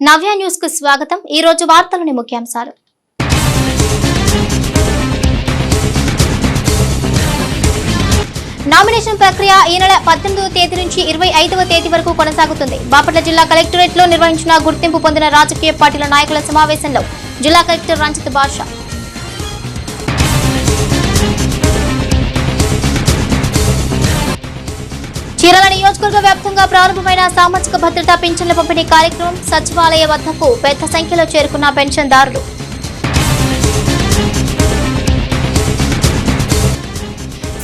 నవ్య న్యూస్కు స్వాగతం. ఈ రోజు వార్తలోని ముఖ్యాంశాలు. నామినేషన్ ప్రక్రియ ఈ నెల పద్దెనిమిదవ తేదీ నుంచి ఇరవై ఐదవ తేదీ వరకు కొనసాగుతుంది. బాపట్ల జిల్లా కలెక్టరేట్లో నిర్వహించిన గుర్తింపు పొందిన రాజకీయ పార్టీల నాయకుల సమావేశంలో జిల్లా కలెక్టర్ రంజిత్ బాషా చీరాల నియోజకవర్గ వ్యాప్తంగా ప్రారంభమైన సామాజిక భద్రతా పింఛన్ల పంపిణీ కార్యక్రమం సచివాలయ వద్దకు పెద్ద సంఖ్యలో చేరుకున్న పెన్షన్దారులు.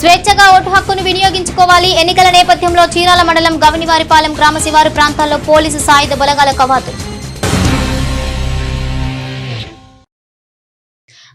స్వేచ్ఛగా ఓటు హక్కును వినియోగించుకోవాలి ఎన్నికల నేపథ్యంలో చీరాల మండలం గవనివారిపాలెం గ్రామ శివారు ప్రాంతాల్లో పోలీసు సాయుధ బలగాల కవాతు.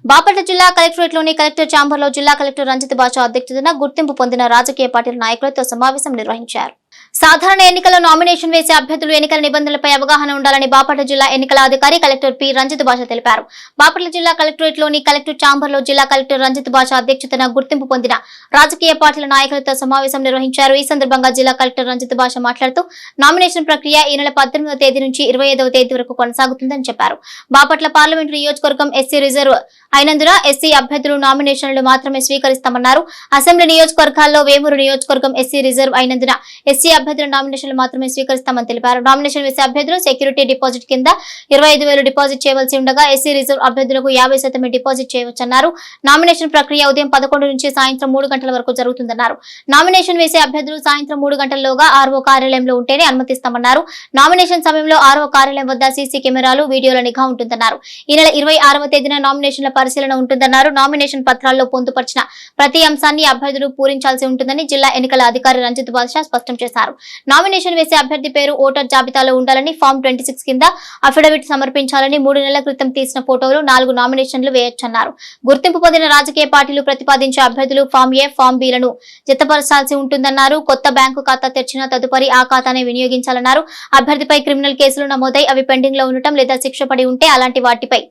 బాపట్ల జిల్లా కలెక్టరేట్లోని కలెక్టర్ ఛాంబర్లో జిల్లా కలెక్టర్ రంజిత్ బాషా అధ్యక్షతన గుర్తింపు పొందిన రాజకీయ పార్టీల నాయకులతో సమావేశం నిర్వహించారు. సాధారణ ఎన్నికల్లో నామినేషన్ వేసే అభ్యర్థులు ఎన్నికల నిబంధనలపై అవగాహన ఉండాలని బాపట్ల జిల్లా ఎన్నికల అధికారి కలెక్టర్ పి. రంజిత్ బాషా తెలిపారు. బాపట్ల జిల్లా కలెక్టరేట్లోని కలెక్టర్ ఛాంబర్లో జిల్లా కలెక్టర్ రంజిత్ భాష అధ్యక్షతన గుర్తింపు పొందిన రాజకీయ పార్టీల నాయకులతో సమావేశం నిర్వహించారు. ఈ సందర్భంగా జిల్లా కలెక్టర్ రంజిత్ భాష మాట్లాడుతూ నామినేషన్ ప్రక్రియ ఈ నెల పద్దెనిమిదవ తేదీ నుంచి ఇరవై ఐదవ తేదీ వరకు కొనసాగుతుందని చెప్పారు. బాపట్ల పార్లమెంటు నియోజకవర్గం ఎస్సీ రిజర్వ్ అయినందున ఎస్సీ అభ్యర్థులు నామినేషన్లు మాత్రమే స్వీకరిస్తామన్నారు. అసెంబ్లీ నియోజకవర్గాల్లో వేమూరు నియోజకవర్గం ఎస్సీ రిజర్వ్ అయినందున ఎస్సీ అభ్యర్థుల నామినేషన్లు మాత్రమే స్వీకరిస్తామని తెలిపారు. నామినేషన్ వేసే అభ్యర్థులు సెక్యూరిటీ డిపాజిట్ కింద ఇరవై ఐదు వేలు డిపాజిట్ చేయవలసి ఉండగా ఎస్సీ రిజర్వ్ అభ్యర్థులకు యాభై శాతమే డిపాజిట్ చేయవచ్చన్నారు. నామినేషన్ ప్రక్రియ ఉదయం పదకొండు నుంచి సాయంత్రం మూడు గంటల వరకు జరుగుతుందన్నారు. నామినేషన్ వేసే అభ్యర్థులు సాయంత్రం మూడు గంటల్లోగా ఆర్ఓ కార్యాలయంలో ఉంటేనే అనుమతిస్తామన్నారు. నామినేషన్ సమయంలో ఆర్ఓ కార్యాలయం వద్ద సీసీ కెమెరాలు వీడియోల నిఘా ఉంటుందన్నారు. ఈ నెల ఇరవై ఆరవ తేదీన నామినేషన్ల పరిశీలన ఉంటుందన్నారు. నామినేషన్ పత్రాల్లో పొందుపరిచిన ప్రతి అంశాన్ని అభ్యర్థులు పూరించాల్సి ఉంటుందని జిల్లా ఎన్నికల అధికారి రంజిత్ బాద్షా స్పష్టం చేశారు. నామినేషన్ వేసే అభ్యర్థి పేరు ఓటర్ జాబితాలో ఉండాలని ఫామ్ ట్వంటీ సిక్స్ కింద అఫిడవిట్ సమర్పించాలని మూడు నెలల క్రితం తీసిన ఫోటోలు నాలుగు నామినేషన్లు వేయొచ్చన్నారు. గుర్తింపు పొందిన రాజకీయ పార్టీలు ప్రతిపాదించే అభ్యర్థులు ఫామ్ ఏ ఫామ్ బిలను జతపరచాల్సి ఉంటుందన్నారు. కొత్త బ్యాంకు ఖాతా తెరిచిన తదుపరి ఆ ఖాతానే వినియోగించాలన్నారు. అభ్యర్థిపై క్రిమినల్ కేసులు నమోదై అవి పెండింగ్లో ఉండటం లేదా శిక్ష పడి ఉంటే అలాంటి వాటిపై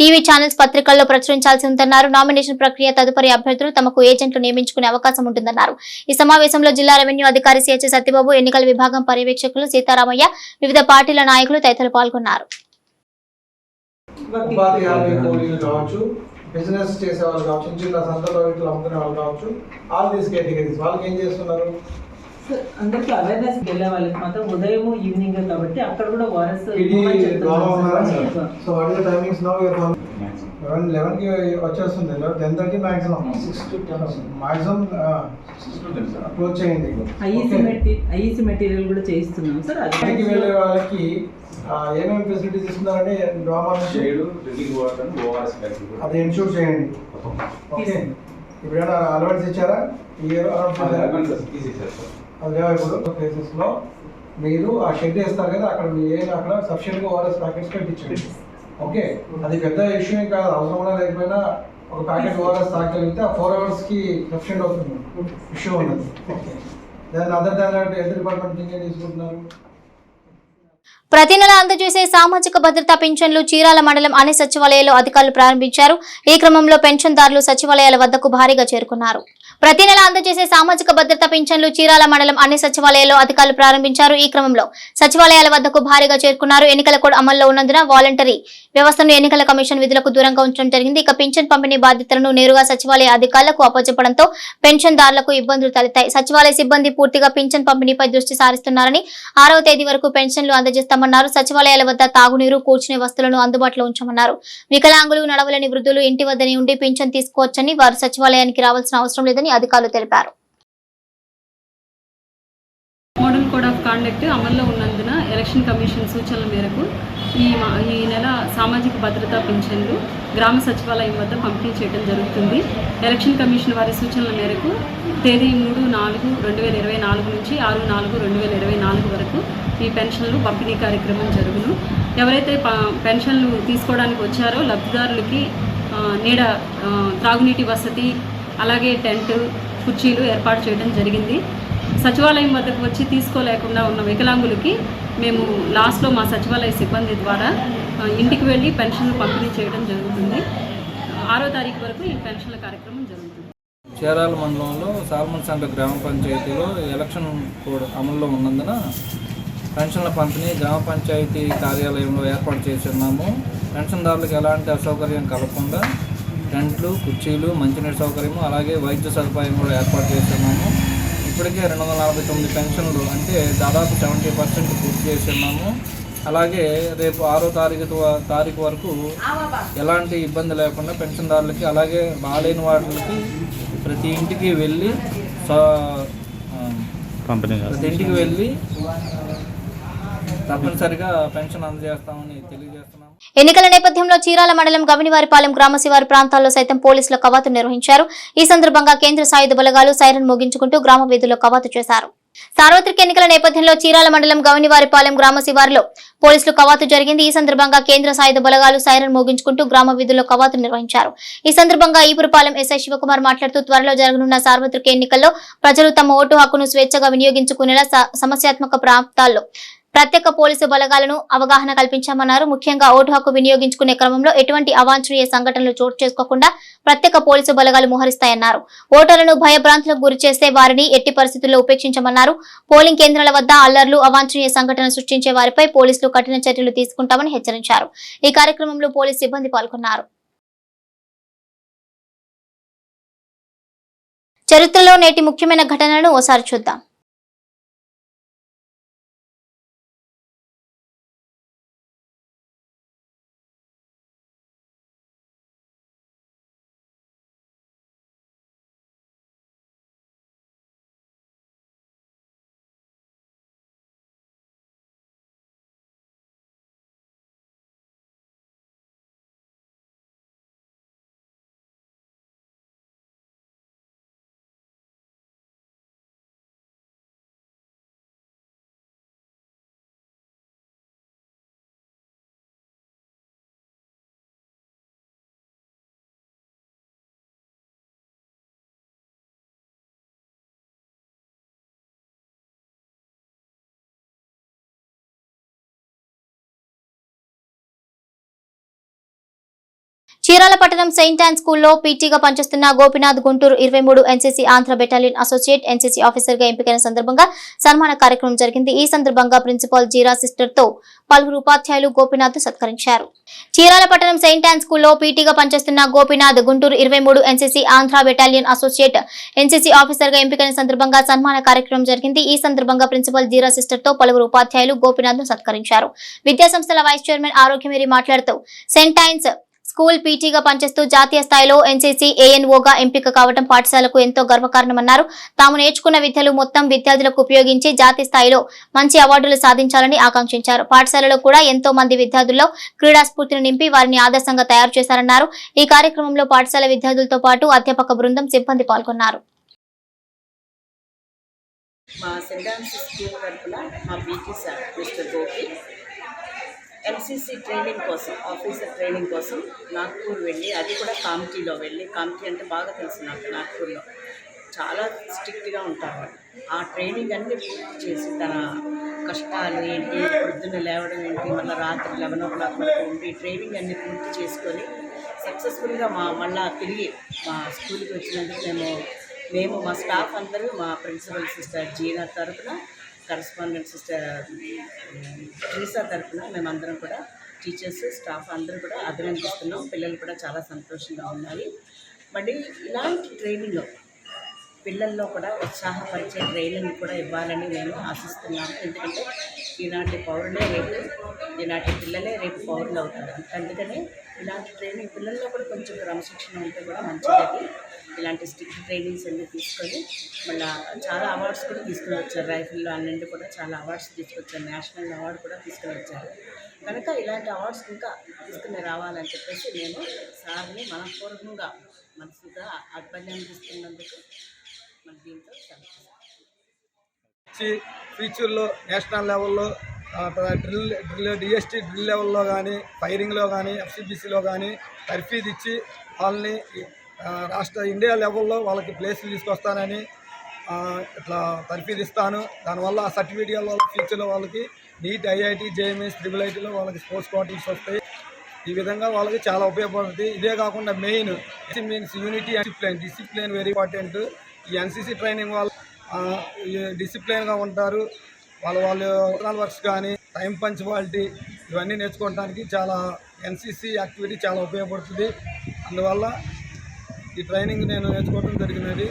టీవీ ఛానల్స్ పత్రికల్లో ప్రచురించాల్సి ఉందన్నారు. నామినేషన్ ప్రక్రియ తదుపరి అభ్యర్థులు తమకు ఏజెంట్లు నియమించుకునే అవకాశం ఉంటుందన్నారు. ఈ సమావేశంలో జిల్లా రెవెన్యూ అధికారి సిహెచ్ సత్యబాబు ఎన్నికల విభాగం పర్యవేక్షకులు సీతారామయ్య వివిధ పార్టీల నాయకులు తదితరులు పాల్గొన్నారు. బిజినెస్ చేసే వాళ్ళు కావచ్చు చిన్న చిన్న సంతలో ఇట్లా అమ్ముకునే వాళ్ళు కావచ్చు ఆల్ దీస్ కేటగిరీస్ వాళ్ళకి ఏం చేస్తున్నారు? సార్, అందరికీ అవేర్నెస్ వెళ్ళే వాళ్ళకి మాత్రం ఉదయం ఈవినింగ్ కాబట్టి అక్కడ కూడా వారస్ ఇది గౌరవం ఉన్నారా so what is the timings now eleven లెవెన్కి వచ్చేస్తుంది ten thirty maximum six to ten maximum approach చేయండి. ఐఈసీ మెటీరియల్ ఐఈసీ మెటీరియల్ కూడా చేయిస్తున్నాం సార్. అది వెళ్ళే వాళ్ళకి ఆ, ఏమేమి ఫెసిలిటీస్ ఇస్తున్నారంటే drama shade drinking water ORS packet అది ఇన్షూర్ చేయండి. ఓకే ఇప్పుడు ఏమైనా అలవాట్స్ ఇచ్చారా? ఈ ఇయర్ అదే ఇప్పుడు ప్లేసెస్లో మీరు ఆ షెడ్ వేస్తారు కదా అక్కడ మీ ఏరియా అక్కడ సఫిషియెంట్గా ఓఆర్ఎస్ ప్యాకెట్స్ పెట్టించండి ఓకే అది పెద్ద ఇష్యూ ఏం కాదు అవసరం కూడా లేకపోయినా ఒక ప్యాకెట్ ఓఆర్ఎస్ తాగలిగితే ఆ ఫోర్ అవర్స్కి సఫిషియెంట్ అవుతుంది. ఇష్యూ ఉన్నది ఓకే దాని అదర్ దాన్ హెల్త్ డిపార్ట్మెంట్ ఇంకేం తీసుకుంటున్నారు? ప్రతి నెల అందజేసే సామాజిక భద్రతా పింఛన్లు చీరాల మండలం అన్ని సచివాలయాల్లో అధికారులు ప్రారంభించారు. ఈ క్రమంలో పెన్షన్దారులు సచివాలయాల వద్దకు భారీగా చేరుకున్నారు. ప్రతి నెల అందజేసే సామాజిక భద్రత పింఛన్లు చీరాల మండలం అన్ని సచివాలయాల్లో అధికారులు ప్రారంభించారు ఈ క్రమంలో. సచివాలయాల వద్దకు భారీగా చేరుకున్నారు. ఎన్నికల కోడ్ అమల్లో ఉన్నందున వాలంటరీ వ్యవస్థను ఎన్నికల కమిషన్ విధులకు దూరంగా ఉంచడం జరిగింది. ఇక పింఛన్ పంపిణీ బాధ్యతలను నేరుగా సచివాలయ అధికారులకు అప్పచెప్పడంతో పెన్షన్దారులకు ఇబ్బందులు తలెత్తాయి. సచివాలయ సిబ్బంది పూర్తిగా పింఛన్ పంపిణీపై దృష్టి సారిస్తున్నారని ఆరవ తేదీ వరకు పెన్షన్లు అందజేస్తామన్నారు. సచివాలయాల వద్ద తాగునీరు కూర్చునే వస్తువులను అందుబాటులో ఉంచమన్నారు. వికలాంగులు నడవలేని వృద్ధులు ఇంటి వద్దనే ఉండి పింఛన్ తీసుకోవచ్చని వారు సచివాలయానికి రావాల్సిన అవసరం లేదని అధికారులు తెలిపారు. మోడల్ కోడ్ ఆఫ్ కాండక్ట్ అమల్లో ఉన్నందున ఎలక్షన్ కమిషన్ సూచనల మేరకు ఈ ఈ నెల సామాజిక భద్రతా పింఛన్లు గ్రామ సచివాలయం వద్ద పంపిణీ చేయడం జరుగుతుంది. ఎలక్షన్ కమిషన్ వారి సూచనల మేరకు తేదీ మూడు నాలుగు రెండు వేల ఇరవై నాలుగు నుంచి ఆరు నాలుగు రెండు వేల ఇరవై నాలుగు వరకు ఈ పెన్షన్లు పంపిణీ కార్యక్రమం జరుగును. ఎవరైతే పెన్షన్లు తీసుకోవడానికి వచ్చారో లబ్ధిదారులకి నీడ త్రాగునీటి వసతి అలాగే టెంట్ కుర్చీలు ఏర్పాటు చేయడం జరిగింది. సచివాలయం వద్దకు వచ్చి తీసుకోలేకుండా ఉన్న వికలాంగులకి మేము లాస్ట్లో మా సచివాలయ సిబ్బంది ద్వారా ఇంటికి వెళ్ళి పెన్షన్లు పంపిణీ చేయడం జరుగుతుంది. ఆరో తారీఖు వరకు ఈ పెన్షన్ల కార్యక్రమం జరుగుతుంది. చీరాల మండలంలో సాల్మన్ సెంటర్ గ్రామ పంచాయతీలో ఎలక్షన్ కోడ్ అమల్లో ఉన్నందున పెన్షన్ల పంపిణీ గ్రామ పంచాయతీ కార్యాలయంలో ఏర్పాటు చేస్తున్నాము పెన్షన్దారులకు ఎలాంటి అసౌకర్యం కలగకుండా టెంట్లు కుర్చీలు మంచినీటి సౌకర్యము అలాగే వైద్య సదుపాయం కూడా ఏర్పాటు చేస్తున్నాము. ఇప్పటికే రెండు వందల నలభై తొమ్మిది పెన్షన్లు అంటే దాదాపు సెవెంటీ పర్సెంట్ పూర్తి చేస్తున్నాము అలాగే రేపు ఆరో తారీఖు తారీఖు వరకు ఎలాంటి ఇబ్బంది లేకుండా పెన్షన్దారులకి అలాగే బాగాలేని వాటికి ప్రతి ఇంటికి వెళ్ళి ఆ, ప్రతి ఇంటికి వెళ్ళి తప్పనిసరిగా పెన్షన్ అందజేస్తామని తెలియజేస్తున్నాము. ఎన్నికల నేపథ్యంలో చీరాల మండలం గవినివారిపాలెం గ్రామశివారి ప్రాంతాల్లో సైతం పోలీసులు కవాతు నిర్వహించారు. ఈ సందర్భంగా కేంద్ర సాయుధ బలగాలు సైరన్ మోగించుకుంటూ గ్రామ వీధుల్లో కవాతు చేశారు. సార్వత్రిక ఎన్నికల నేపథ్యంలో చీరాల మండలం గవినివారిపాలెం గ్రామ శివారులో పోలీసులు కవాతు జరిగింది. ఈ సందర్భంగా కేంద్ర సాయుధ బలగాలు సైరన్ మోగించుకుంటూ గ్రామ వీధుల్లో కవాతు నిర్వహించారు. ఈ సందర్భంగా ఈపురపాలెం ఎస్ఐ శివకుమార్ మాట్లాడుతూ త్వరలో జరగనున్న సార్వత్రిక ఎన్నికల్లో ప్రజలు తమ ఓటు హక్కును స్వేచ్ఛగా వినియోగించుకునేలా సమస్యాత్మక ప్రాంతాల్లో ప్రత్యేక పోలీసు బలగాలను అవగాహన కల్పించామన్నారు. ముఖ్యంగా ఓటు హక్కు వినియోగించుకునే క్రమంలో ఎటువంటి అవాంఛనీయ సంఘటనలు చోటు చేసుకోకుండా ప్రత్యేక పోలీసు బలగాలు మోహరిస్తాయన్నారు. ఓటర్లను భయభ్రాంతులకు గురి వారిని ఎట్టి పరిస్థితుల్లో ఉపేక్షించమన్నారు. పోలింగ్ కేంద్రాల వద్ద అల్లర్లు అవాంఛనీయ సంఘటనలు సృష్టించే వారిపై పోలీసులు కఠిన చర్యలు తీసుకుంటామని హెచ్చరించారు. ఈ కార్యక్రమంలో పోలీసు సిబ్బంది పాల్గొన్నారు. చరిత్రలో నేటి ముఖ్యమైన ఘటనలను ఓసారి చూద్దాం. చీరాల పట్టణం సెయింట్ ఆన్ స్కూల్లో పీటీగా పనిచేస్తున్న గోపినాథ్ గుంటూరు ఇరవై మూడు NCC Andhra battalion associate NCC ఆఫీసర్గా ఎంపికైన సందర్భంగా సన్మాన కార్యక్రమం జరిగింది. ఈ సందర్భంగా ప్రిన్సిపాల్ జీరా సిస్టర్తో పలువురు ఉపాధ్యాయులు గోపినాథ్ సత్కరించారు. చీరాల పట్టణం సెయింట్ ఆన్ స్కూల్లో పీటీగా పనిచేస్తున్న గోపినాథ్ గుంటూరు ఇరవై మూడు NCC Andhra battalion associate NCC ఆఫీసర్గా ఎంపికైన సందర్భంగా సన్మాన కార్యక్రమం జరిగింది. ఈ సందర్భంగా ప్రిన్సిపల్ జీరా సిస్టర్తో పలువురు ఉపాధ్యాయులు గోపినాథ్ను సత్కరించారు. విద్యాసంస్థల వైస్ చైర్మన్ ఆరోగ్యమేరి మాట్లాడుతూ సెంటైన్స్ స్కూల్ పీటీగా పనిచేస్తూ జాతీయ స్థాయిలో ఎన్సీసీ ఏఎన్ఓగా ఎంపిక కావడం పాఠశాలకు ఎంతో గర్వకారణమన్నారు. తాము నేర్చుకున్న విద్యలు మొత్తం విద్యార్థులకు ఉపయోగించి జాతీయ స్థాయిలో మంచి అవార్డులు సాధించాలని ఆకాంక్షించారు. పాఠశాలలో కూడా ఎంతో మంది విద్యార్థుల్లో క్రీడా స్ఫూర్తిని నింపి వారిని ఆదర్శంగా తయారు చేశారన్నారు. ఈ కార్యక్రమంలో పాఠశాల విద్యార్థులతో పాటు అధ్యాపక బృందం సిబ్బంది పాల్గొన్నారు. మా సెంట్ డాన్స్ స్కూల్ తరఫున మా PT sir mister Gopi MCC training కోసం ఆఫీసర్ ట్రైనింగ్ కోసం నాగ్పూర్ వెళ్ళి అది కూడా కామిటీలో వెళ్ళి కామిటీ అంటే బాగా తెలుసు నాకు నాగ్పూర్లో చాలా స్ట్రిక్ట్గా ఉంటారు వాళ్ళు. ఆ ట్రైనింగ్ అన్ని పూర్తి చేసి తన కష్టాలు ఏంటి పొద్దున్న లేవడం ఏంటి మళ్ళీ రాత్రి లెవెన్ ఓ క్లాక్ వరకు ఉండి ట్రైనింగ్ అన్ని పూర్తి చేసుకొని సక్సెస్ఫుల్గా మా మళ్ళా తిరిగి మా స్కూల్కి వచ్చినందుకు మేము మేము మా స్టాఫ్ అందరూ మా ప్రిన్సిపల్ సిస్టర్ జీనా తరఫున కరస్పాండెంట్ సిస్టర్ ట్రీసా తరఫున మేమందరం కూడా టీచర్స్ స్టాఫ్ అందరూ కూడా అభినందిస్తున్నాం. పిల్లలు కూడా చాలా సంతోషంగా ఉన్నాయి మళ్ళీ ఇలాంటి ట్రైనింగ్ పిల్లల్లో కూడా ఉత్సాహపరిచే ట్రైనింగ్ కూడా ఇవ్వాలని నేను ఆశిస్తున్నాను ఎందుకంటే ఈనాటి పౌరులే రేపు ఈనాటి పిల్లలే రేపు పౌరులు అవుతారు. అందుకనే ఇలాంటి ట్రైనింగ్ పిల్లల్లో కూడా కొంచెం క్రమశిక్షణ ఉంటే కూడా మంచిది ఇలాంటి స్టిక్ ట్రైనింగ్స్ అన్నీ తీసుకొని మళ్ళీ చాలా అవార్డ్స్ కూడా తీసుకుని వచ్చారు. రైఫిల్లో అన్నింటి కూడా చాలా అవార్డ్స్ తీసుకొచ్చారు. నేషనల్ అవార్డు కూడా తీసుకుని వచ్చారు. కనుక ఇలాంటి అవార్డ్స్ ఇంకా తీసుకుని రావాలని చెప్పేసి నేను సార్ని మనపూర్వకంగా మనసుగా అభినందిస్తున్నందుకు మన దీంతో వచ్చి ఫ్యూచర్లో నేషనల్ లెవెల్లో డ్రిల్ డ్రిల్ డిఎస్టీ డ్రిల్ లెవెల్లో కానీ ఫైరింగ్లో కానీ ఎఫ్సిబిసిలో కానీ తర్ఫీదు ఇచ్చి వాళ్ళని రాష్ట్ర ఇండియా లెవెల్లో వాళ్ళకి ప్లేస్లు తీసుకొస్తానని ఇట్లా తర్ఫీదు ఇస్తాను దానివల్ల ఆ సర్టిఫికేట్ వాళ్ళ ఫ్యూచర్లో వాళ్ళకి నీట్ ఐఐటి జేఎంఎస్ ట్రిపుల్ ఐటీలో వాళ్ళకి స్పోర్ట్స్ క్వాలిటీస్ వస్తాయి. ఈ విధంగా వాళ్ళకి చాలా ఉపయోగపడుతుంది. ఇదే కాకుండా main means unity and discipline discipline very important ఈ ఎన్సీసీ ట్రైనింగ్ వాళ్ళు డిసిప్లిన్గా ఉంటారు. వాళ్ళ వాళ్ళు వర్క్స్ కానీ టైం పంచువాలిటీ ఇవన్నీ నేర్చుకోవడానికి చాలా ఎన్సీసీ యాక్టివిటీ చాలా ఉపయోగపడుతుంది. అందువల్ల ఈ ట్రైనింగ్ నేను నేర్చుకోవడం జరిగినది.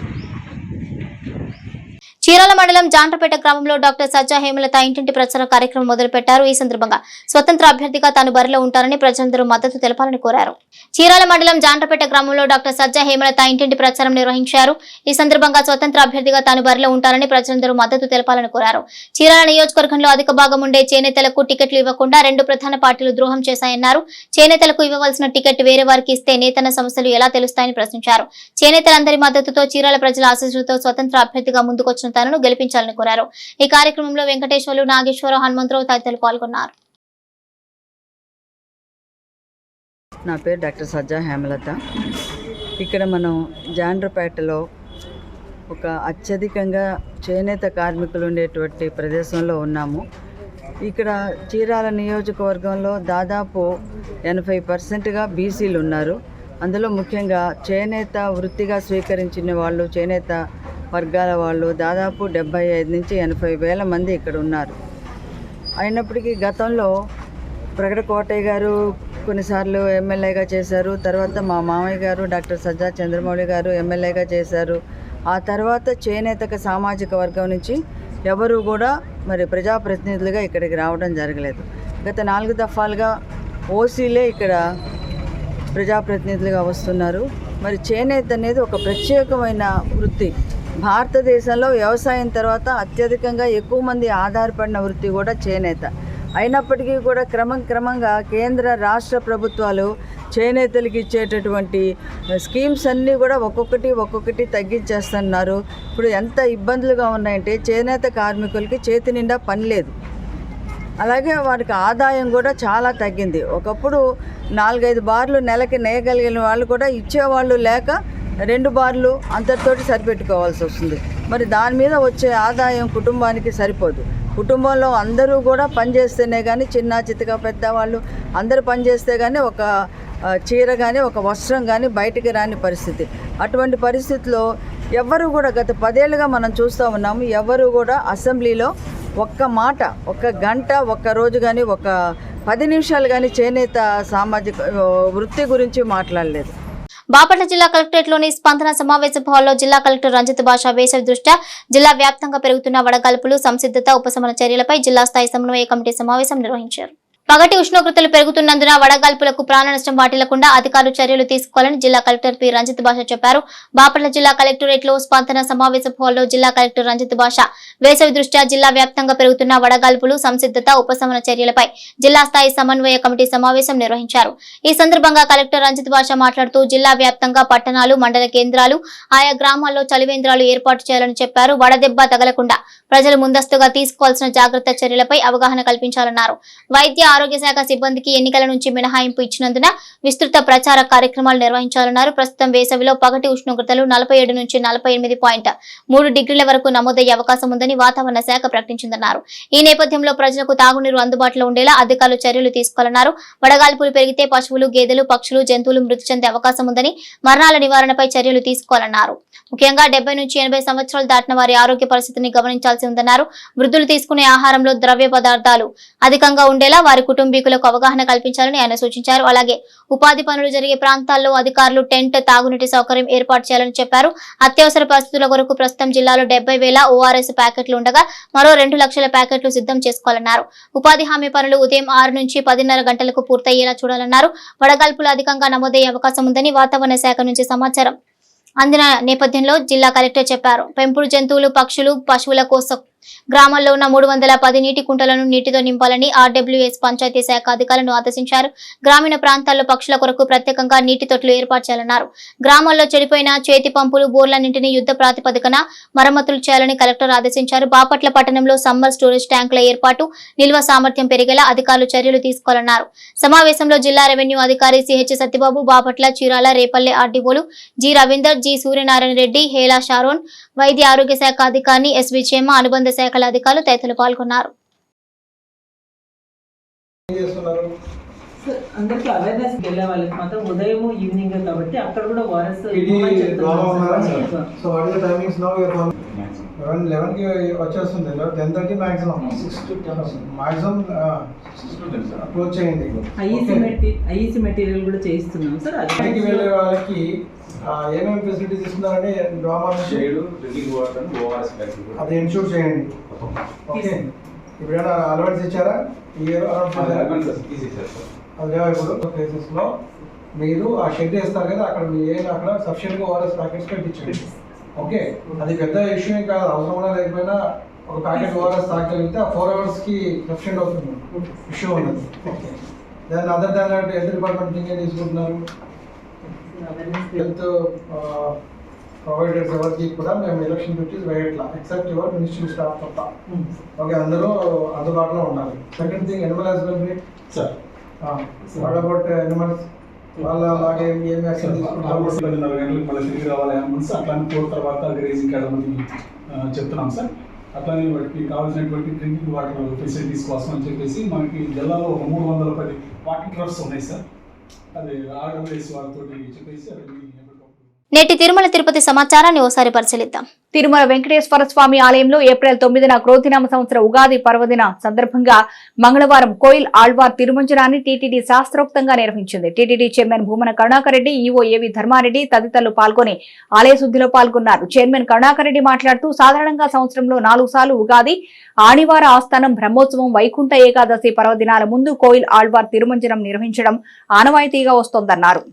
చీరాల మండలం జాండ్రపేట గ్రామంలో డాక్టర్ సజ్జా హేమలత ఇంటింటి ప్రచార కార్యక్రమం మొదలుపెట్టారు. ఈ సందర్భంగా స్వతంత్ర అభ్యర్థిగా తాను బరిలో ఉంటారని ప్రజలందరూ మద్దతు తెలపాలని కోరారు. చీరాల మండలం జాండ్రపేట గ్రామంలో డాక్టర్ సజ్జా హేమలత ఇంటింటి ప్రచారం నిర్వహించారు. ఈ సందర్భంగా స్వతంత్ర అభ్యర్థిగా తాను బరిలో ఉంటారని ప్రజలందరూ మద్దతు తెలపాలని కోరారు. చీరాల నియోజకవర్గంలో అధిక భాగం ఉండే చేనేతలకు టికెట్లు ఇవ్వకుండా రెండు ప్రధాన పార్టీలు ద్రోహం చేశాయన్నారు. చేనేతలకు ఇవ్వవలసిన టికెట్ వేరే వారికి ఇస్తే నేతన సమస్యలు ఎలా తెలుస్తాయని ప్రశ్నించారు. చేనేతలందరి మద్దతుతో చీరాల ప్రజల ఆశీస్సులతో స్వతంత్ర అభ్యర్థిగా ముందుకొచ్చిన తనను గెలిపించాలని కోరారు. ఈ కార్యక్రమంలో వెంకటేశ్వర్లు నాగేశ్వరరావు హనుమంతరావు తదితరులు పాల్గొన్నారు. నా పేరు డాక్టర్ సజ్జా హేమలత. ఇక్కడ మనం జాండ్రపేటలో ఒక అత్యధికంగా చేనేత కార్మికులు ఉండేటువంటి ప్రదేశంలో ఉన్నాము. ఇక్కడ చీరాల నియోజకవర్గంలో దాదాపు ఎనభై పర్సెంట్గా బీసీలు ఉన్నారు. అందులో ముఖ్యంగా చేనేత వృత్తిగా స్వీకరించిన వాళ్ళు చేనేత వర్గాల వాళ్ళు దాదాపు డెబ్బై ఐదు నుంచి ఎనభై వేల మంది ఇక్కడ ఉన్నారు. అయినప్పటికీ గతంలో ప్రగడ కోటయ్య గారు కొన్నిసార్లు ఎమ్మెల్యేగా చేశారు. తర్వాత మా మామయ్య గారు డాక్టర్ సజ్జా చంద్రమౌళి గారు ఎమ్మెల్యేగా చేశారు. ఆ తర్వాత చేనేతక సామాజిక వర్గం నుంచి ఎవరు కూడా మరి ప్రజాప్రతినిధులుగా ఇక్కడికి రావడం జరగలేదు. గత నాలుగు దఫాలుగా ఓసీలే ఇక్కడ ప్రజాప్రతినిధులుగా వస్తున్నారు. మరి చేనేత అనేది ఒక ప్రత్యేకమైన వృత్తి. భారతదేశంలో వ్యవసాయం తర్వాత అత్యధికంగా ఎక్కువ మంది ఆధారపడిన వృత్తి కూడా చేనేత. అయినప్పటికీ కూడా క్రమం క్రమంగా కేంద్ర రాష్ట్ర ప్రభుత్వాలు చేనేతలకు ఇచ్చేటటువంటి స్కీమ్స్ అన్నీ కూడా ఒక్కొక్కటి ఒక్కొక్కటి తగ్గించేస్తున్నారు. ఇప్పుడు ఎంత ఇబ్బందులుగా ఉన్నాయంటే చేనేత కార్మికులకి చేతి నిండా పని లేదు. అలాగే వారికి ఆదాయం కూడా చాలా తగ్గింది. ఒకప్పుడు నాలుగైదు బార్లు నెలకి నేయగలిగిన వాళ్ళు కూడా ఇచ్చేవాళ్ళు లేక రెండు బార్లు అంతటితోటి సరిపెట్టుకోవాల్సి వస్తుంది. మరి దాని మీద వచ్చే ఆదాయం కుటుంబానికి సరిపోదు. కుటుంబంలో అందరూ కూడా పనిచేస్తేనే కానీ చిన్న చితక పెద్దవాళ్ళు అందరూ పనిచేస్తే కానీ ఒక చీర కానీ ఒక వస్త్రం కానీ బయటికి రాని పరిస్థితి. అటువంటి పరిస్థితిలో ఎవ్వరూ కూడా గత పదేళ్ళుగా మనం చూస్తూ ఉన్నాము ఎవరు కూడా అసెంబ్లీలో ఒక్క మాట ఒక్క గంట ఒక్క రోజు కానీ ఒక పది నిమిషాలు కానీ చేనేత సామాజిక వృత్తి గురించి మాట్లాడలేదు. బాపట్ల జిల్లా కలెక్టరేట్లోని స్పందన సమావేశ భవన్లో జిల్లా కలెక్టర్ రంజిత్ భాష వేసవి దృష్ట్యా జిల్లా వ్యాప్తంగా పెరుగుతున్న వడగాల్పులు సంసిద్ధత ఉపశమన చర్యలపై జిల్లా స్థాయి సమన్వయ కమిటీ సమావేశం నిర్వహించారు. పగటి ఉష్ణోగ్రతలు పెరుగుతున్నందున వడగాల్పులకు ప్రాణ నష్టం వాటిల్లకుండా అధికారులు చర్యలు తీసుకోవాలని జిల్లా కలెక్టర్ పి. రంజిత్ భాష చెప్పారు. బాపట్ల జిల్లా కలెక్టరేట్లో స్పందన సమావేశ హాల్లో జిల్లా కలెక్టర్ రంజిత్ భాష వేసవి దృష్ట్యా జిల్లా వ్యాప్తంగా పెరుగుతున్న వడగాల్పులు సంసిద్ధత ఉపశమన చర్యలపై జిల్లా స్థాయి సమన్వయ కమిటీ సమావేశం నిర్వహించారు. ఈ సందర్భంగా కలెక్టర్ రంజిత్ భాష మాట్లాడుతూ జిల్లా వ్యాప్తంగా పట్టణాలు మండల కేంద్రాలు ఆయా గ్రామాల్లో చలివేంద్రాలు ఏర్పాటు చేయాలని చెప్పారు. వడదెబ్బ తగలకుండా ప్రజలు ముందస్తుగా తీసుకోవాల్సిన జాగ్రత్త చర్యలపై అవగాహన కల్పించాలన్నారు. వైద్య ఆరోగ్య శాఖ సిబ్బందికి ఎన్నికల నుంచి మినహాయింపు ఇచ్చినందున విస్తృత ప్రచార కార్యక్రమాలు నిర్వహించాలన్నారు. ప్రస్తుతం వేసవిలో పగటి ఉష్ణోగ్రతలు నలభై నుంచి నలభై డిగ్రీల వరకు నమోదయ్యే అవకాశం ఉందని వాతావరణ శాఖ ప్రకటించిందన్నారు. ఈ నేపథ్యంలో ప్రజలకు తాగునీరు అందుబాటులో ఉండేలా అధికారులు చర్యలు తీసుకోవాలన్నారు. వడగాల్పులు పెరిగితే పశువులు గేదెలు పక్షులు జంతువులు మృతి చెందే అవకాశం ఉందని మరణాల నివారణపై చర్యలు తీసుకోవాలన్నారు. ముఖ్యంగా డెబ్బై నుంచి ఎనభై సంవత్సరాలు దాటిన వారి ఆరోగ్య పరిస్థితిని గమనించాల్సి ఉందన్నారు. వృద్ధులు తీసుకునే ఆహారంలో ద్రవ్య పదార్థాలు అధికంగా ఉండేలా వారి కుటుంబీకులకు అవగాహన కల్పించాలని ఆయన సూచించారు. అలాగే ఉపాధి పనులు జరిగే ప్రాంతాల్లో అధికారులు టెంట్ తాగునీటి సౌకర్యం ఏర్పాటు చేయాలని చెప్పారు. అత్యవసర పరిస్థితుల కొరకు ప్రస్తుతం జిల్లాలో డెబ్బై వేల ఓఆర్ఎస్ ప్యాకెట్లు ఉండగా మరో రెండు లక్షల ప్యాకెట్లు సిద్ధం చేసుకోవాలన్నారు. ఉపాధి హామీ పనులు ఉదయం ఆరు నుంచి పదిన్నర గంటలకు పూర్తయ్యేలా చూడాలన్నారు. వడగాల్పులు అధికంగా నమోదయ్యే అవకాశం ఉందని వాతావరణ శాఖ నుంచి సమాచారం అందిన నేపథ్యంలో జిల్లా కలెక్టర్ చెప్పారు. పెంపుడు జంతువులు పక్షులు పశువుల కోసం గ్రామాల్లో ఉన్న మూడు వందల పది నీటి కుంటలను నీటితో నింపాలని ఆర్డబ్ల్యూఎస్ పంచాయతీ శాఖ అధికారులను ఆదేశించారు. గ్రామీణ ప్రాంతాల్లో పక్షుల కొరకు ప్రత్యేకంగా నీటి తొట్లు ఏర్పాటు చేయాలన్నారు. గ్రామాల్లో చెడిపోయిన చేతి పంపులు బోర్లన్నింటినీ యుద్ధ ప్రాతిపదికన మరమ్మతులు చేయాలని కలెక్టర్ ఆదేశించారు. బాపట్ల పట్టణంలో సమ్మర్ స్టోరేజ్ ట్యాంకుల ఏర్పాటు నిల్వ సామర్థ్యం పెరిగేలా అధికారులు చర్యలు తీసుకోవాలన్నారు. సమావేశంలో జిల్లా రెవెన్యూ అధికారి CH Satyababu Bapatla Chirala Repalle ఆర్డీఓలు G Ravinder G Suryanarayana Reddy Hela Sharon వైద్య ఆరోగ్య శాఖ అధికారిని ఎస్వి చేమ అనుబంధ శాఖల అధికారులు తదితరులు పాల్గొన్నారు. అందరికీ అవేర్నెస్ వెళ్ళే వాళ్ళకి మాత్రం ఉదయం ఈవినింగ్ కాబట్టి అక్కడ కూడా వారస్ ఇది డ్రామా ఉన్నారా? So what is the timings now your eleven లెవెన్కి వచ్చేస్తుంది ten thirty maximum maximum close చేయండి. ఐఈసీ మెటీ ఐఈసీ మెటీరియల్ కూడా చేయిస్తున్నాం సార్ వెళ్ళే వాళ్ళకి ఏమేమి ఫెసిలిటీస్ ఇస్తున్నారంటే drama shade drinking water ORS అది ఇన్షూర్ చేయండి. ఓకే. ఇప్పుడు ఏమైనా అలవాట్స్ ఇచ్చారా అది లేవా ఇప్పుడు? ప్లేసెస్లో. మీరు ఆ షెడ్ వేస్తారు కదా అక్కడ మీ ఏం అక్కడ సఫిషియెంట్గా ఓఆర్ఎస్ ప్యాకెట్స్ పెట్టించండి. ఓకే. అది పెద్ద ఇష్యూ ఏం కాదు అవసరం కూడా లేకపోయినా ఒక ప్యాకెట్ ఓఆర్ఎస్ తాగలిగితే ఆ ఫోర్ అవర్స్కి సఫిషియెంట్ అవుతుంది. ఇష్యూ ఉన్నది ఓకే. దాని అదర్ దాన్ హెల్త్ డిపార్ట్మెంట్ ఇంకేం తీసుకుంటున్నారు? హెల్త్ ప్రొవైడర్స్ ఎవరికి కూడా మేము ఎలక్షన్ డ్యూటీస్ వేయట్లా ఎక్సెప్ట్ యువర్ మినిస్ట్రీ స్టాఫ్ తప్ప. ఓకే అందరూ అందుబాటులో ఉండాలి. Second thing animal husbandry sir. What about animals వాళ్ళ అలాగే ఏం యాక్షన్ తీసుకుంటారు? గంటలకు మళ్ళీ తిరిగి రావాలి అంబులెన్స్ అట్లానే ఫోర్ తర్వాత గ్రేజింగ్ అకాడమీ చెప్తున్నాం సార్. అట్లానే వాటికి కావాల్సినటువంటి డ్రింకింగ్ వాటర్ ఫెసిలిటీస్ కోసం అని చెప్పేసి మనకి జిల్లాలో ఒక మూడు వందల పది వాటర్ ట్రఫ్స్ ఉన్నాయి సార్. అది ఆర్డర్ వేసి వాళ్ళతో చెప్పేసి అది ఎప్పటికప్పుడు నేటి తిరుమల తిరుపతి సమాచారాన్ని ఓసారి పరిశీలిద్దాం. తిరుమల వెంకటేశ్వర స్వామి ఆలయంలో ఏప్రిల్ తొమ్మిదిన క్రోధినామ సంవత్సర ఉగాది పర్వదిన సందర్భంగా మంగళవారం కోయిల్ ఆళ్వార్ తిరుమంజనాన్ని టీటీడీ శాస్త్రోక్తంగా నిర్వహించింది. TTD chairman Bhumana Karunakar Reddy EO AV Dharma Reddy తదితరులు పాల్గొని ఆలయ శుద్ధిలో పాల్గొన్నారు. చైర్మన్ కరుణాకరెడ్డి మాట్లాడుతూ సాధారణంగా సంవత్సరంలో నాలుగు సార్లు ఉగాది ఆణివార ఆస్థానం బ్రహ్మోత్సవం వైకుంఠ ఏకాదశి పర్వదినాల ముందు కోయిల్ ఆళ్వార్ తిరుమంజనం నిర్వహించడం ఆనవాయితీగా వస్తోందన్నారు.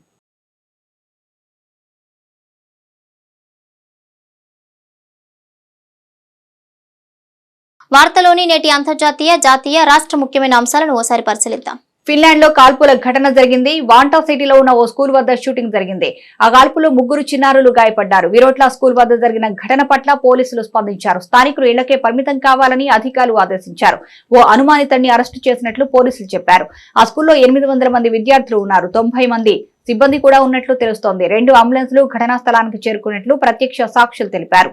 వార్తలోని నేటి అంతర్జాతీయ జాతీయ రాష్ట్ర ముఖ్యమైన అంశాలను ఓసారి పరిశీలిద్దాం. ఫిన్లాండ్లో కాల్పుల ఘటన జరిగింది. వాంటా సిటీలో ఉన్న ఓ స్కూల్ వద్ద షూటింగ్ జరిగింది. ఆ కాల్పులో ముగ్గురు చిన్నారులు గాయపడ్డారు. విరోట్ల స్కూల్ వద్ద జరిగిన ఘటన పట్ల పోలీసులు స్పందించారు. స్థానికులు ఇళ్ళకే పరిమితం కావాలని అధికారులు ఆదేశించారు. ఓ అనుమానితుడిని అరెస్టు చేసినట్లు పోలీసులు చెప్పారు. ఆ స్కూల్లో ఎనిమిది వందల మంది విద్యార్థులు ఉన్నారు. తొంభై మంది సిబ్బంది కూడా ఉన్నట్లు తెలుస్తోంది. రెండు అంబులెన్స్లు ఘటనా స్థలానికి చేరుకున్నట్లు ప్రత్యక్ష సాక్షులు తెలిపారు.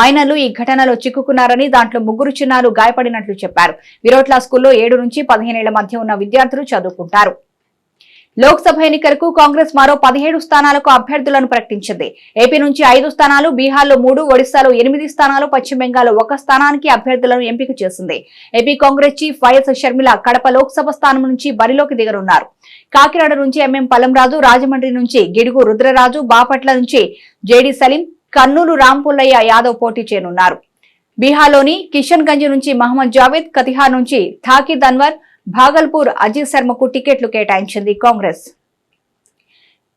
మైనర్లు ఈ ఘటనలో చిక్కుకున్నారని దాంట్లో ముగ్గురు చిన్నారులు గాయపడినట్లు చెప్పారు. విరోట్ల స్కూల్లో ఏడు నుంచి పదిహేనేళ్ళ మధ్య ఉన్న విద్యార్థులు చదువుకుంటారు. లోక్సభ ఎన్నికలకు కాంగ్రెస్ మరో పదిహేడు స్థానాలకు అభ్యర్థులను ప్రకటించింది. ఏపీ నుంచి ఐదు స్థానాలు బీహార్లో మూడు ఒడిశాలో ఎనిమిది స్థానాలు పశ్చిమ బెంగాల్లో ఒక స్థానానికి అభ్యర్థులను ఎంపిక చేసింది. AP Congress chief YS Sharmila Kadapa Lok Sabha స్థానం నుంచి బరిలోకి దిగనున్నారు. కాకినాడ నుంచి ఎంఎం పలంరాజు రాజమండ్రి నుంచి గిడుగు రుద్రరాజు బాపట్ల నుంచి జేడీ సలీం కర్నూలు రాంపుల్లయ్య యాదవ్ పోటీ చేయనున్నారు. బీహార్లోని కిషన్ గంజ్ నుంచి మహమ్మద్ జావేద్ కతిహార్ నుంచి థాకిద్ అన్వర్ భాగల్పూర్ అజిత్ శర్మకు టికెట్లు కేటాయించింది కాంగ్రెస్.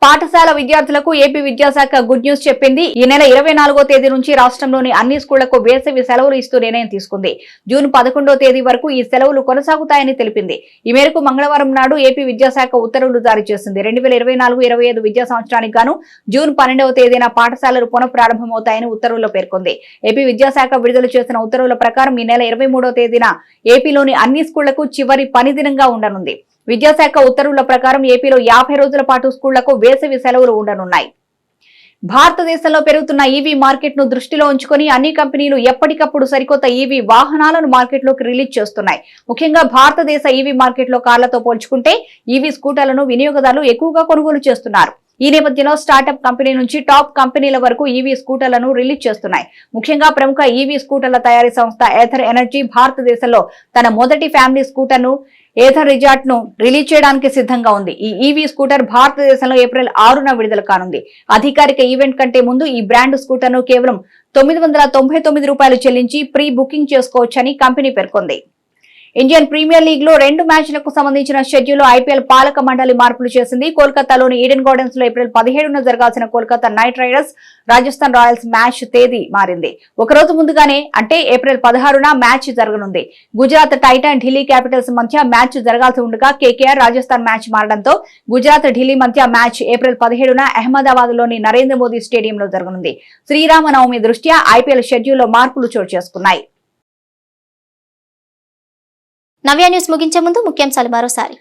పాఠశాల విద్యార్థులకు ఏపీ విద్యాశాఖ గుడ్ న్యూస్ చెప్పింది. ఈ నెల ఇరవై నాలుగో తేదీ నుంచి రాష్ట్రంలోని అన్ని స్కూళ్ళకు వేసవి సెలవులు ఇస్తూ నిర్ణయం తీసుకుంది. జూన్ పదకొండో తేదీ వరకు ఈ సెలవులు కొనసాగుతాయని తెలిపింది. ఈ మేరకు మంగళవారం నాడు ఏపీ విద్యాశాఖ ఉత్తర్వులు జారీ చేసింది. రెండు వేల ఇరవై నాలుగు ఇరవై ఐదు విద్యా సంవత్సరానికి గాను జూన్ పన్నెండవ తేదీన పాఠశాలలు పునఃప్రారంభమవుతాయని ఉత్తర్వుల్లో పేర్కొంది. ఏపీ విద్యాశాఖ విడుదల చేసిన ఉత్తర్వుల ప్రకారం ఈ నెల ఇరవై మూడో తేదీన ఏపీలోని అన్ని స్కూళ్ళకు చివరి పని దినంగా ఉండనుంది. విద్యాశాఖ ఉత్తర్వుల ప్రకారం ఏపీలో యాభై రోజుల పాటు స్కూళ్ళకు వేసవి సెలవులు ఉండనున్నాయి. భారతదేశంలో పెరుగుతున్న ఈవీ మార్కెట్ను దృష్టిలో ఉంచుకొని అన్ని కంపెనీలు ఎప్పటికప్పుడు సరికొత్త ఈవీ వాహనాలను మార్కెట్లోకి రిలీజ్ చేస్తున్నాయి. ముఖ్యంగా భారతదేశ ఈవీ మార్కెట్లో కార్లతో పోల్చుకుంటే ఈవీ స్కూటర్లను వినియోగదారులు ఎక్కువగా కొనుగోలు చేస్తున్నారు. ఈ నేపథ్యంలో స్టార్టప్ కంపెనీ నుంచి టాప్ కంపెనీల వరకు ఈవీ స్కూటర్లను రిలీజ్ చేస్తున్నాయి. ముఖ్యంగా ప్రముఖ ఈవీ స్కూటర్ల తయారీ సంస్థ ఏథర్ ఎనర్జీ భారతదేశంలో తన మొదటి ఫ్యామిలీ స్కూటర్ను ఏథర్ రిజార్ట్ను రిలీజ్ చేయడానికి సిద్ధంగా ఉంది. ఈ ఈవీ స్కూటర్ భారతదేశంలో ఏప్రిల్ ఆరున విడుదల కానుంది. అధికారిక ఈవెంట్ కంటే ముందు ఈ బ్రాండ్ స్కూటర్ను కేవలం తొమ్మిది వందల తొంభై తొమ్మిది రూపాయలు చెల్లించి ప్రీ బుకింగ్ చేసుకోవచ్చని కంపెనీ పేర్కొంది. ఇండియన్ ప్రీమియర్ లీగ్లో రెండు మ్యాచ్లకు సంబంధించిన షెడ్యూల్ ఐపీఎల్ పాలక మండలి మార్పులు చేసింది. కోల్కతాలోని ఈడెన్ గార్డెన్స్లో ఏప్రిల్ పదిహేడున జరగాల్సిన Kolkata Knight Riders Rajasthan Royals match తేదీ మారింది. ఒక రోజు ముందుగానే అంటే ఏప్రిల్ పదహారున మ్యాచ్ జరగనుంది. గుజరాత్ టైటాన్ ఢిల్లీ క్యాపిటల్స్ మధ్య మ్యాచ్ జరగాల్సి ఉండగా కేకేఆర్ రాజస్థాన్ మ్యాచ్ మారడంతో గుజరాత్ ఢిల్లీ మధ్య మ్యాచ్ ఏప్రిల్ పదిహేడున అహ్మదాబాద్లోని నరేంద్ర మోదీ స్టేడియంలో జరగనుంది. శ్రీరామనవమి దృష్ట్యా ఐపీఎల్ షెడ్యూల్లో మార్పులు చోటు చేసుకున్నాయి. నవ్య న్యూస్ ముగించే ముందు ముఖ్యాంశాలు మరోసారి.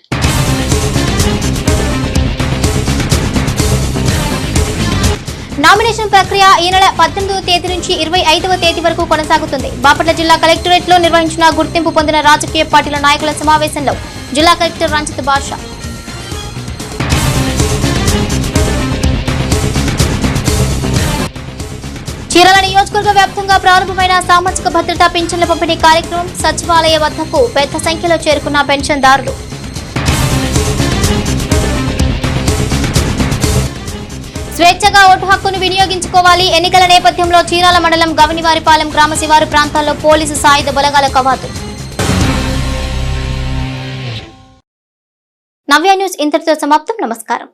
నామినేషన్ ప్రక్రియ ఈ నెల పద్దెనిమిదవ తేదీ నుంచి ఇరవై ఐదవ తేదీ వరకు కొనసాగుతుంది. బాపట్ల జిల్లా కలెక్టరేట్లో నిర్వహించిన గుర్తింపు పొందిన రాజకీయ పార్టీల నాయకుల సమావేశంలో జిల్లా కలెక్టర్ రంజిత్ బాషా చీరాల నియోజకవర్గ వ్యాప్తంగా ప్రారంభమైన సామాజిక భద్రతా పింఛన్ల పంపిణీ కార్యక్రమం సచివాలయ వద్దకు పెద్ద సంఖ్యలో చేరుకున్న పెన్షన్దారులు. స్వేచ్ఛగా ఓటు హక్కును వినియోగించుకోవాలి ఎన్నికల నేపథ్యంలో చీరాల మండలం గవనివారిపాలెం గ్రామ శివారు ప్రాంతాల్లో పోలీసు సాయుధ బలగాల కవాతు. నవ్య న్యూస్ ఇంతటితో సమాప్తం. నమస్కారం.